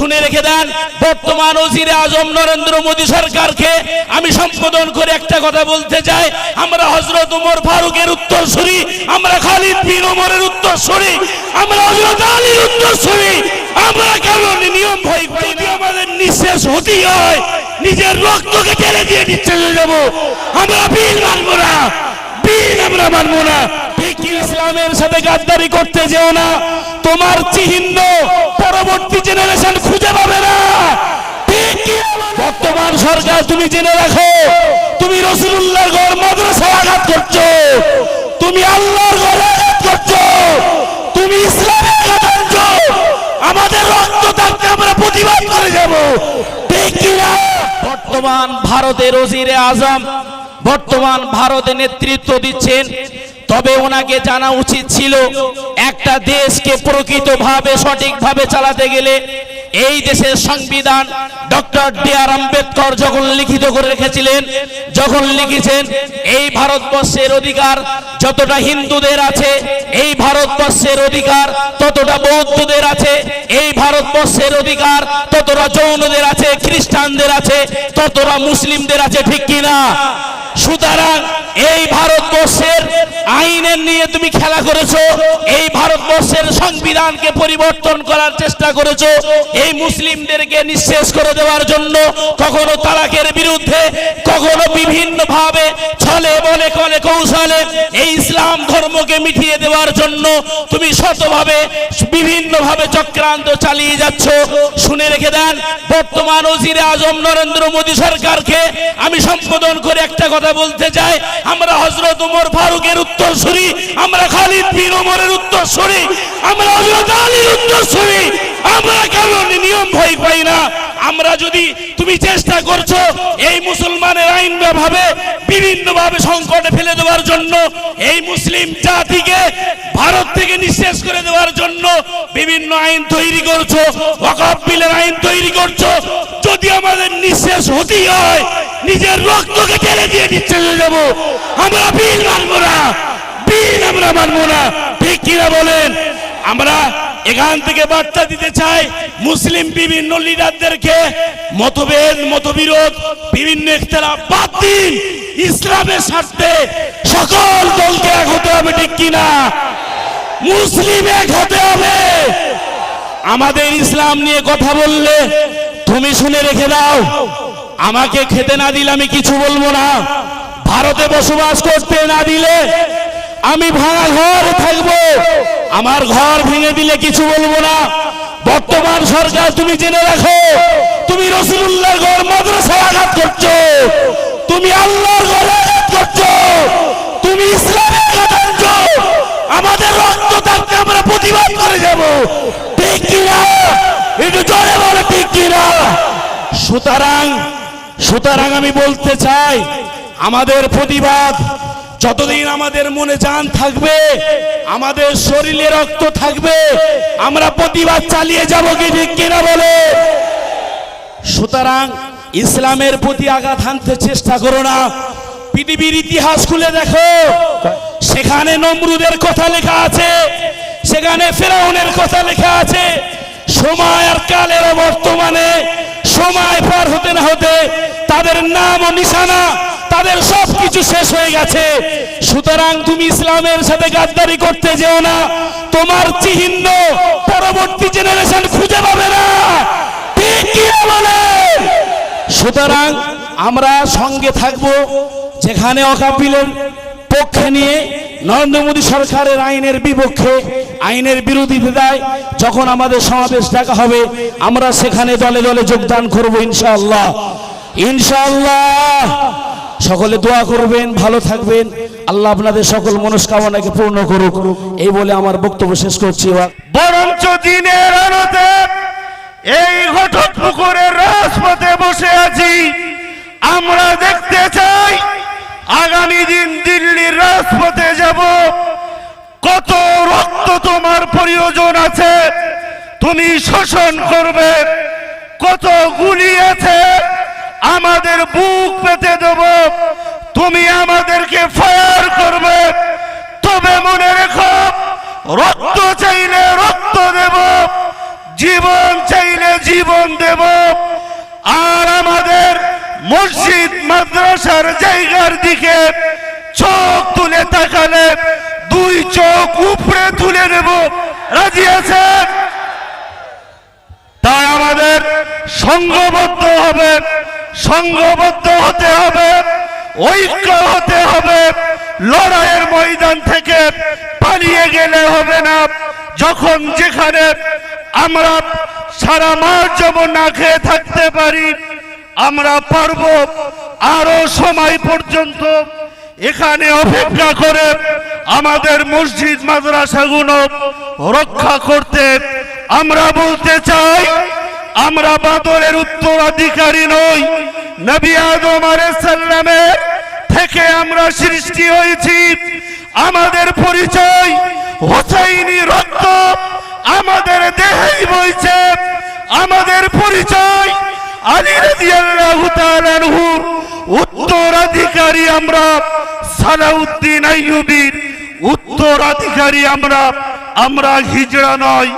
শুনে রেখে দেন, বর্তমান ওজিরে আজম নরেন্দ্র মোদী সরকারকে আমি সম্বোধন করে একটা কথা বলতে চাই। আমরা হজরত উমর ফারুকের উত্তরসূরি, আমরা খালিদ বিন ওমরের উত্তরসূরি, আমরা হজরত আলীর উত্তরসূরি। আমরা কেমন নিয়ম ভয় না আমাদের নিঃশেষ হতেই হয়, নিজের রক্তকে টেনে দিয়ে নিচ্ছে যাব। আমরা বিল মানবো না বিল আমরা মানবো না। ইসলামের সাথে গাদ্দারি করতে যেও না, তোমার চিহ্ন পরবর্তী জেনারেশন খুঁজে পাবে না? বর্তমান সরকার তুমি জেনে রাখো, তুমি রসুল্লাহর ঘর মাদ্রাসায় আঘাত করছ, তুমি আল্লাহর ঘরে আঘাত করছ, তুমি ইসলামের আঘাত করছ, আমাদের রক্ত থাকতে আমরা প্রতিবাদ করে যাব। বর্তমান ভারতের ওজিরে আজম, বর্তমান ভারতে নেতৃত্ব দিচ্ছেন, তবে ওনাকে জানা উচিত ছিল একটা দেশকে প্রকৃতভাবে সঠিকভাবে চালাতে গেলে এই দেশের সংবিধান ডক্টর ডি আর আম্বেদকর যখন লিখিত করে রেখেছিলেন, যখন লিখেছেন, এই ভারতবর্ষের অধিকার যতটা হিন্দুদের আছে, এই ভারতবর্ষের অধিকার ততটা বৌদ্ধদের আছে, এই ভারতবর্ষের অধিকার ততটা জৈনদের আছে, খ্রিস্টানদের আছে, ততটা মুসলিমদের আছে, ঠিক কিনা? সুতরাং এই ভারতবর্ষের আইনের নিয়ে তুমি খেলা করেছ, এই ভারতবর্ষের সংবিধানকে পরিবর্তন করার চেষ্টা করেছ, এই মুসলিমদেরকে নিঃশেষ করে দেওয়ার জন্য কখনো তালাকের বিরুদ্ধে, কখনো বিভিন্ন ভাবে ছলে বলে কলে কৌশলে এই ইসলাম ধর্মকে মিটিয়ে দেওয়ার জন্য তুমি শতভাবে বিভিন্ন ভাবে চক্রান্ত চালিয়ে যাচ্ছ। শুনে রেখে দেন, বর্তমান ওজিরে আজম নরেন্দ্র মোদী সরকারকে আমি সম্বোধন করে একটা বলতে চাই আমরা হজরত উমর ফারুকের উত্তরসূরি, আমরা খালিদ বিন ওমরের উত্তরসূরি, আমরা হজরত আলীর উত্তরসূরি। আমরা কেন নিয়ম ভয় পাই না? আমরা যদি, তুমি চেষ্টা করছ এই মুসলমানের আইন ভাবে বিভিন্ন ভাবে সংকটে ফেলে দেওয়ার জন্য, এই মুসলিম জাতিকে ভারত থেকে নিঃশেষ করে দেওয়ার জন্য বিভিন্ন আইন তৈরি করছ, ওয়াকফ বিলের আইন তৈরি করছ। যদি আমাদের নিঃশেষ হতেই হয়, নিজের রক্তকে টেনে দিয়ে নিচ্ছে যাব। আমরা বিল মানবো না বিল আমরা মানবো না। ঠিক কিনা বলেন? আমরা এখান থেকে বার্তা দিতে চাই, মুসলিম বিভিন্ন লিডারদেরকে মতভেদ, মতবিরোধ, বিভিন্ন ইখতলাফ বাদ দিন। ইসলামের স্বার্থে সকল দলকে এক হতে হবে, ঠিক কিনা? মুসলিম এক হতে হবে। আমাদের ইসলাম নিয়ে কথা বললে তুমি শুনে রেখে দাও। আমাকে খেতে না দিলে আমি কিছু বলব না। ভারতে বসবাস করতে না দিলে আমি ভাঙা ঘর থাকব। আমার ঘর ভেঙে দিলে কিছু বলব না। বর্তমান সরকার তুমি জেনে রাখো, তুমি রসুল্লাহর ঘর মাদ্রাসায় আঘাত করছ। তুমি আল্লাহর আঘাত করছ। তুমি ইসলামের করছ আমাদের রক্ত থাকতে আমরা প্রতিবাদ করে যাব। ঠিক কিনা? একটু জোরে বলে, ঠিক কিনা? সুতরাং সুতরাং আমি বলতে চাই, আমাদের প্রতিবাদ যতদিন আমাদের মনে জান থাকবে, আমাদের শরীরে রক্ত থাকবে, আমরা প্রতিবাদ চালিয়ে যাব কি ঠিক কিনা বলে? সুতরাং ইসলামের প্রতি আঘাত হানতে চেষ্টা করো না। পৃথিবীর ইতিহাস খুলে দেখো। সেখানে নমরুদের কথা লেখা আছে, সেখানে ফেরাউনের কথা লেখা আছে। সময় আর কালের বর্তমানে সময় পার হতে না হতে তাদের নাম ও নিশানা, তাদের সব কিছু শেষ হয়ে গেছে। সুতরাং তুমি ইসলামের সাথে গাদ্দারি করতে যেও না। তোমার চিহ্ন পরবর্তী জেনারেশন খুঁজে পাবে না। ঠিক কি বলে সুতরাং আমরা সঙ্গে থাকব যেখানে অকাপিলের পক্ষে নিয়ে নরেন্দ্র মোদী সরকারের আইনের বিপক্ষে, আইনের বিরোধিতা দেয় যখন আমাদের সমাবেশ ডাকা হবে, আমরা সেখানে দলে দলে যোগদান করব ইনশাআল্লাহ। ইনশাআল্লাহ। সকলে দোয়া করবেন, ভালো থাকবেন। আল্লাহ আপনাদের সকল মনস্কামনাকে পূর্ণ করুক। এই বলে আমার বক্তব্য শেষ করছি। বরঞ্চ দিনের আলোতে এই ঘটক পুকুরের রাজপথে বসে আছি। আমরা দেখতে চাই, আগামী দিন দিল্লির রাজপথে যাব। কত রক্ত তোমার প্রয়োজন আছে, তুমি শোষণ করবে। কত গুলি আছে, আমাদের বুক পেতে দেব। তুমি আমাদেরকে ফায়ার করবে। তবে মনে রেখো, রক্ত চাইলে রক্ত দেব। জীবন জীবন দেব। আর আমাদের মসজিদ, মাদ্রাসার জায়গার দিকে চোখ তুলে তাকালে দুই চোখ উপরে তুলে নেব। রাজি আছেন? তাই আমাদের সংঘবদ্ধ হবে সংঘবদ্ধ হতে হবে, ঐক্য হতে হবে। লড়াইয়ের ময়দান থেকে পালিয়ে গেলে হবে না। যখন যেখানে আমরা সারা মাস যেমন না খেয়ে থাকতে পারি। আমরা পারব আরও সময় পর্যন্ত এখানে অপেক্ষা করে আমাদের মসজিদ, মাদ্রাসাগুলো রক্ষা করতে। আমরা বলতে চাই, আমরা বাদরের উত্তরাধিকারী নই। নবী আদম সাল্লামের থেকে আমরা সৃষ্টি হয়েছি। আমাদের পরিচয় হোসাইনি রক্ত আমাদের দেহেই বইছে, আমাদের পরিচয়। আলী রাদিয়াল্লাহু তাআলা আনহুর উত্তরাধিকারী আমরা, সালাউদ্দিন আইয়ুবীর উত্তরাধিকারী আমরা। আমরা হিজড়া নয়,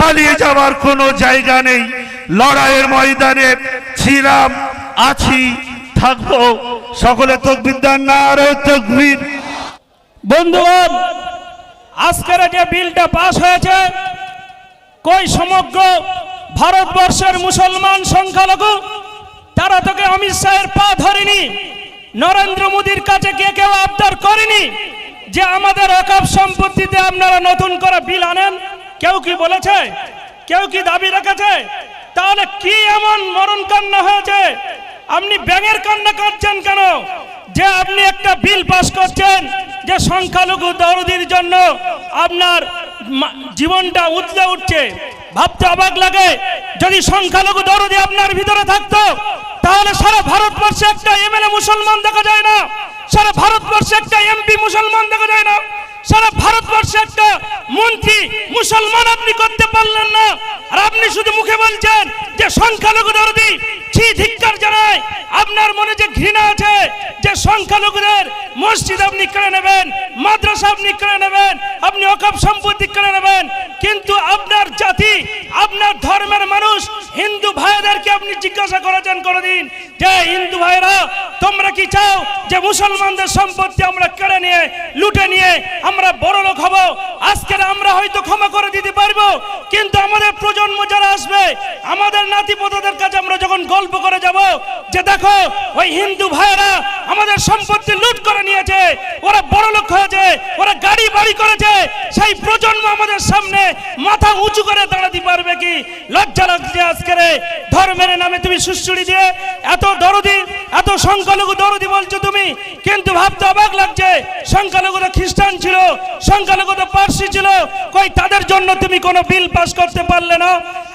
পালিয়ে যাওয়ার কোনো জায়গা নেই। লড়াইয়ের ময়দানে ছিলাম, আছি, থাকব। সকলে তকবির দান না, আর তকবির। বন্ধুগণ, আজকের যে বিলটা পাশ হয়েছে কই সমগ্র ভারতবর্ষের মুসলমান সংখ্যালঘু? তারা তোকে অমিত শাহের পা ধরেনি, নরেন্দ্র মোদীর কাছে কে কেউ আবদার করেনি যে আমাদের অকাপ সম্পত্তিতে আপনারা নতুন করে বিল আনেন? কেউ কি বলেছে? কেউ কি দাবি রেখেছে? তাহলে কি এমন মরণ কান্না হয়েছে? আপনি ব্যাঙের কান্না কাঁদছেন কেন? যে আপনি একটা বিল পাস করছেন, যে সংখ্যালঘু দরদির জন্য আপনার জীবনটা উতলে উঠছে। ভাবতে অবাক লাগে, যদি সংখ্যালঘু দরদি আপনার ভিতরে থাকতো, তাহলে সারা ভারতবর্ষে একটা এমএলএ মুসলমান দেখা যায় না। সারা ভারতবর্ষে একটা এমপি মুসলমান দেখা যায় না। সারা ভারতবর্ষে একটা মন্ত্রী মুসলমান আপনি করতে পারলেন না। আর আপনি শুধু মুখে বলছেন যে সংখ্যালঘু দরদি ছি ধিক্কার জানায়। আপনার মনে যে ঘৃণা আছে যে সংখ্যালঘুদের মসজিদ আপনি কেড়ে নেবেন, মাদ্রাসা আপনি কেড়ে নেবেন, আপনি অকাপ সম্পত্তি কেড়ে নেবেন, কিন্তু আপনার জাতি, আপনার ধর্মের মানুষ হিন্দু ভাইদেরকে আপনি জিজ্ঞাসা করেছেন কোনোদিন যে হিন্দু ভাইরা তোমরা কি চাও যে মুসলমানদের সম্পত্তি আমরা কেড়ে নিয়ে, লুটে নিয়ে আমরা বড় লোক হব? আজকে আমরা হয়তো ক্ষমা করে দিতে পারব, কিন্তু আমাদের প্রজন্ম যারা আসবে, আমাদের নাতিপোতাদের কাছে আমরা যখন গল্প করে যাব, যে দেখো, ওই হিন্দু ভাইরা আমাদের সম্পত্তি লুট করে নিয়েছে ওরা বড় লোক হয়েছে, ওরা গাড়ি বাড়ি করেছে, সেই প্রজন্ম আমাদের সামনে মাথা উঁচু করে দাঁড়াতে পারবে কি? লজ্জা লাগছে আজকের ধর্মের নামে তুমি সুশ্রুড়ি দিয়ে এত দরদি, এত সংখ্যালঘু দরদি বলছো তুমি, কিন্তু ভাবতে অবাক লাগছে সংখ্যালঘু তো খ্রিস্টান ছিল সংখ্যালঘু তো পার্সি ছিল, কই তাদের জন্য তুমি কোনো বিল পাস করতে পারলে না?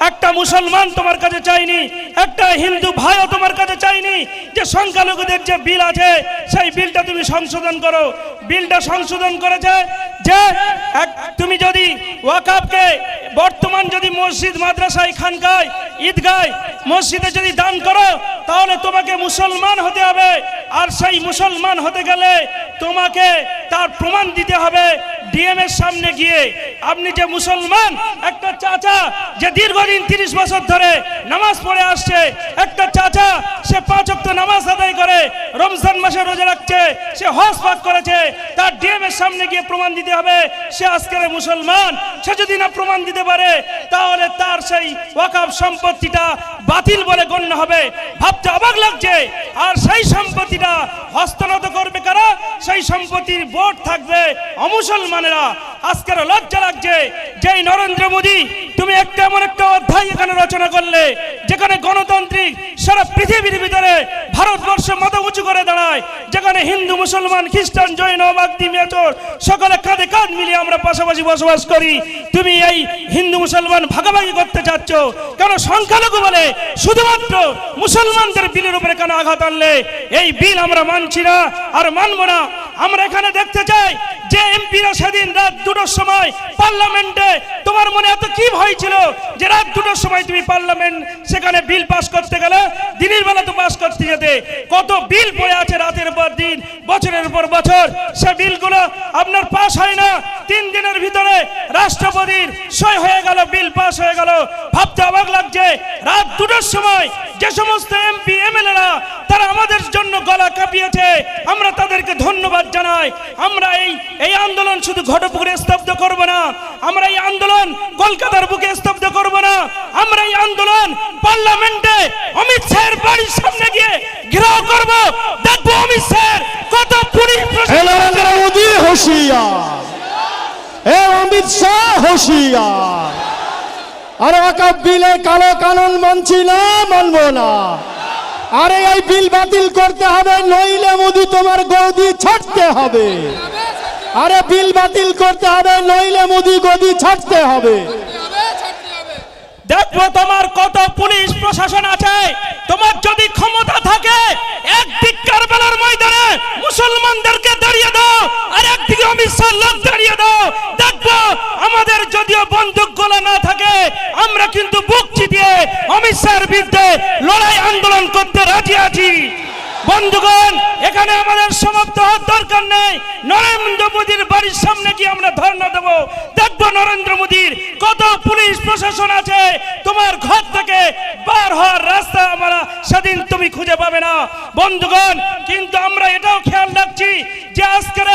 একটা মুসলমান তোমার কাছে চাইনি, একটা হিন্দু ভাইও তোমার কাছে চাইনি যে সংখ্যালঘুদের যে বিল আছে, সেই বিলটা তুমি সংশোধন করো। বিলটা সংশোধন করেছে যে এক- তুমি যদি ওয়াকাবকে বর্তমান যদি মসজিদ মাদ্রাসা খানকায়, ঈদগায় মসজিদে যদি দান করো, তাহলে তোমাকে মুসলমান হতে হবে। আর সেই মুসলমান হতে গেলে তোমাকে তার প্রমাণ দিতে হবে ডিএম এর সামনে গিয়ে আপনি যে মুসলমান, একটা চাচা যে দীর্ঘদিন তিরিশ বছর ধরে নামাজ পড়ে আসছে, একটা চাচা সে পাঁচ ওয়াক্ত নামাজ আদায় করে, রমজান মাসে রোজা রাখছে, সে হজ পাক করেছে, তার ডিএম এর সামনে গিয়ে প্রমাণ দিতে হবে, সে আজকের মুসলমান, সে যদি না প্রমাণ দিতে পারে, তাহলে তার সেই ওয়াকাব সম্পত্তিটা বাতিল বলে গণ্য হবে। ভাবতে অবাক লাগছে, আর সেই সম্পত্তিটা হস্তনত করবে কারা সেই সম্পত্তির বোর্ড থাকবে অমুসলমানেরা। আজকের লজ্জা লাগছে যেই নরেন্দ্র মোদী, তুমি একটা এমন একটা অধ্যায় এখানে রচনা করলে, যেখানে গণতান্ত্রিক সারা পৃথিবীর ভিতরে ভারতবর্ষ মাথা উঁচু করে দাঁড়ায়, যেখানে হিন্দু, মুসলমান, খ্রিস্টান, জৈন, বাগদি, মেচর, সকলে কাঁধে কাঁধ মিলিয়ে আমরা পাশাপাশি বসবাস করি। তুমি এই হিন্দু, মুসলমান ভাগাভাগি করতে চাচ্ছ, কেন সংখ্যালঘু বলে? শুধুমাত্র মুসলমানদের বিলের উপরে কেন আঘাত আনলে? এই বিল আমরা মানছি না আর মানবো না। আমরা এখানে দেখতে চাই যে এমপিরা সেদিন রাত দুটোর সময় পার্লামেন্টে, তোমার মনে এত কি ভয় ছিল যে রাত দুটোর সময় তুমি পার্লামেন্ট সেখানে বিল পাস করতে গেলে, দিনের বেলা তো পাস করতে যেতে। কত বিল পড়ে আছে রাতের পর দিন, বছরের পর বছর। সে বিলগুলো আপনার পাস হয় না। তিন দিনের ভিতরে রাষ্ট্রপতির সই হয়ে গেল, বিল পাস হয়ে গেল। ভাবতে অবাক লাগছে, রাত দুটোর সময় যে সমস্ত এমপি এমএলএরা তারা আমাদের জন্য গলা কাঁপিয়েছে আমরা তাদেরকে ধন্যবাদ জানাই। আমরা এই এই আন্দোলন শুধু ঘটপুকুরে স্তব্ধ করব না আমরা এই আন্দোলন কলকাতার বুকে স্তব্ধ করব না আমরা এই আন্দোলন পার্লামেন্টে অমিত শাহের বাড়ির সামনে গিয়ে ঘেরাও করব। দেখব অমিত শাহের কত পুলিশ হুঁশিয়ার। হে অমিত শাহ হুঁশিয়ার। আরে একা বিলে কালো কানুন মানছি না, মানবো না। আরে এই বিল বাতিল করতে হবে, নইলে মোদি তোমার গদি ছাড়তে হবে। আরে বিল বাতিল করতে হবে, নইলে মোদি গদি ছাড়তে হবে। দেখব তোমার কত পুলিশ প্রশাসন আছে, তোমার যদি ক্ষমতা থাকে একদিককার বেলার ময়দানে মুসলমানদেরকে দাঁড়িয়ে দাও, আর একদিকে অমিত লোক দাঁড়িয়ে দাও। দেখব আমাদের যদিও বন্দুক গোলা না থাকে, আমরা কিন্তু বুক চিতিয়ে অমিত শাহের বিরুদ্ধে লড়াই আন্দোলন করতে রাজি আছি। বন্ধুগণ, এখানে আমাদের সমাপ্ত হওয়ার দরকার নেই। নরেন্দ্র মোদীর বাড়ির সামনে গিয়ে আমরা ধর্ণা দেবো। দেখব নরেন্দ্র মোদীর কত পুলিশ প্রশাসন আছে, তোমার ঘর থেকে বার হওয়ার রাস্তা আমরা সেদিন তুমি খুঁজে পাবে না। বন্ধুগণ, কিন্তু আমরা এটাও খেয়াল রাখছি যে আজকের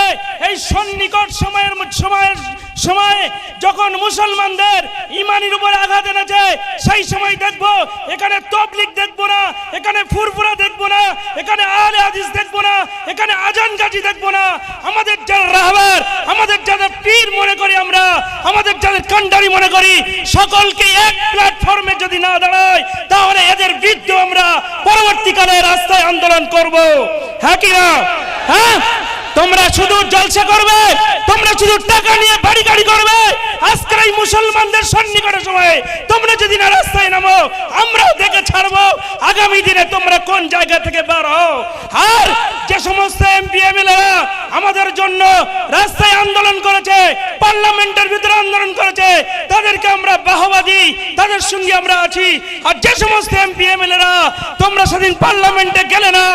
এই সন্নিকট সময়ের সময়ের সময়ে যখন মুসলমানদের ইমানের উপর আঘাত এনেছে, সেই সময় দেখব এখানে তবলিক দেখব না, এখানে ফুরফুরা দেখব না। এখানে আলে হাদিস দেখব না, এখানে আজান গাজি দেখব না। আমাদের যারা রাহবার, আমাদের যাদের পীর মনে করি আমরা, আমাদের যাদের কান্ডারি মনে করি, সকলকে এক প্ল্যাটফর্মে যদি না দাঁড়ায়, তাহলে এদের বিরুদ্ধে আমরা পরবর্তীকালে রাস্তায় আন্দোলন করব। হ্যাঁ কি না? হ্যাঁ? তোমরা শুধু জলসা করবে, তোমরা শুধু টাকা নিয়ে বাড়ি গাড়ি করবে। আজকের এই মুসলমানদের সন্নিকটের সময় তোমরা যদি না রাস্তায় নামো, আমরাও দেখে ছাড়বো। আগামী দিনে তোমরা কোন জায়গা থেকে বার হও? আর যে সমস্ত এমপি এমএলএরা আমাদের জন্য রাস্তায় আন্দোলন করেছে, পার্লামেন্টের ভিতরে আন্দোলন করেছে, তাদেরকে আমরা বাহবা দিই, তাদের সঙ্গে আমরা আছি। আর যে সমস্ত এমপি এমএলএরা তোমরা সেদিন পার্লামেন্টে গেলে না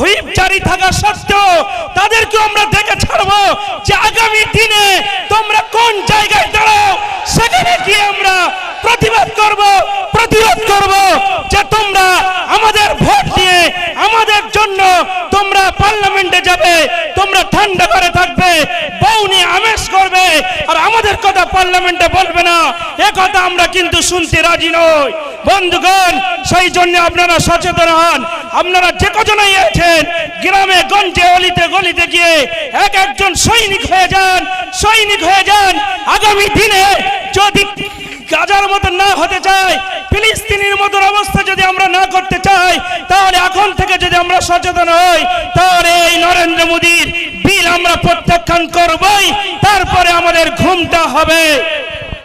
হুইপ জারি থাকা সত্ত্বেও তাদেরকে আমরা দেখে ছাড়বো যে আগামী দিনে তোমরা কোন জায়গায় দাঁড়াও সেখানে গিয়ে আমরা প্রতিবাদ করব প্রতিরোধ করব যে তোমরা আমাদের ভোট দিয়ে আমাদের জন্য তোমরা পার্লামেন্টে যাবে তোমরা ঠান্ডা করে থাকবে বউ নিয়ে আমেজ করবে আর আমাদের কথা পার্লামেন্টে বলবে না, এ কথা আমরা কিন্তু শুনতে রাজি নই। বন্ধুগণ, সেই জন্য আপনারা সচেতন হন। আপনারা যে কজনই আছেন, গ্রামে, গঞ্জে, অলিতে, গলিতে গিয়ে এক একজন সৈনিক হয়ে যান, সৈনিক হয়ে যান। আগামী দিনে যদি গাজার মতো না হতে চাই ফিলিস্তিনির মতন অবস্থা যদি আমরা না করতে চাই, তাহলে এখন থেকে যদি আমরা সচেতন হই, তাহলে এই নরেন্দ্র মোদীর আমরা প্রত্যাখ্যান করবই তারপরে আমাদের ঘুমটা হবে।